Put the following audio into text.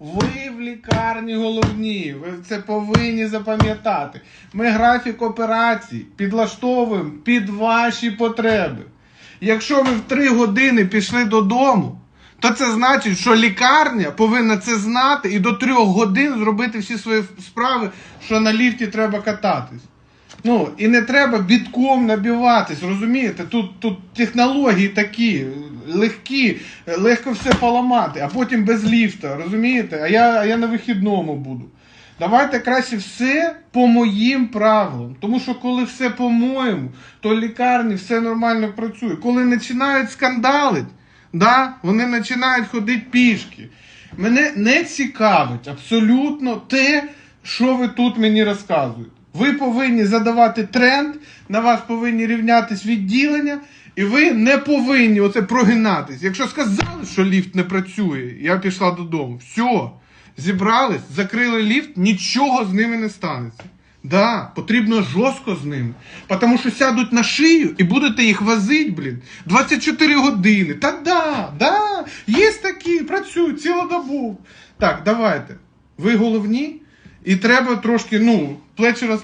Ви в лікарні головні. Ви це повинні запам'ятати. Ми графік операцій підлаштовуємо під ваші потреби. Якщо ви в 3 години пішли додому, то це значить, що лікарня повинна це знати і до 3 годин зробити всі свої справи, що на ліфті треба кататись. Ну, і не треба бітком набиватись, розумієте? Тут, тут технології такі, легкі, легко все поламати, а потім без ліфта, розумієте? А я, а я на вихідному буду. Давайте краще все по моїм правилам. Тому що коли все по-моєму, то лікарні все нормально працює. Коли починають скандалити, да, вони починають ходити пішки. Мене не цікавить абсолютно те, що ви тут мені розказуєте. Ви повинні задавати тренд, на вас повинні рівнятись відділення, і ви не повинні оце прогинатись. Якщо сказали, що ліфт не працює, я пішла додому. Все, зібрались, закрили ліфт, нічого з ними не станеться. Да, потрібно жорстко з ними. Тому що сядуть на шию і будете їх возити, блін, 24 години. Та да, да, є такі, працюють цілодобово. Так, давайте. Ви головні, і треба трошки, ну, плечі роз...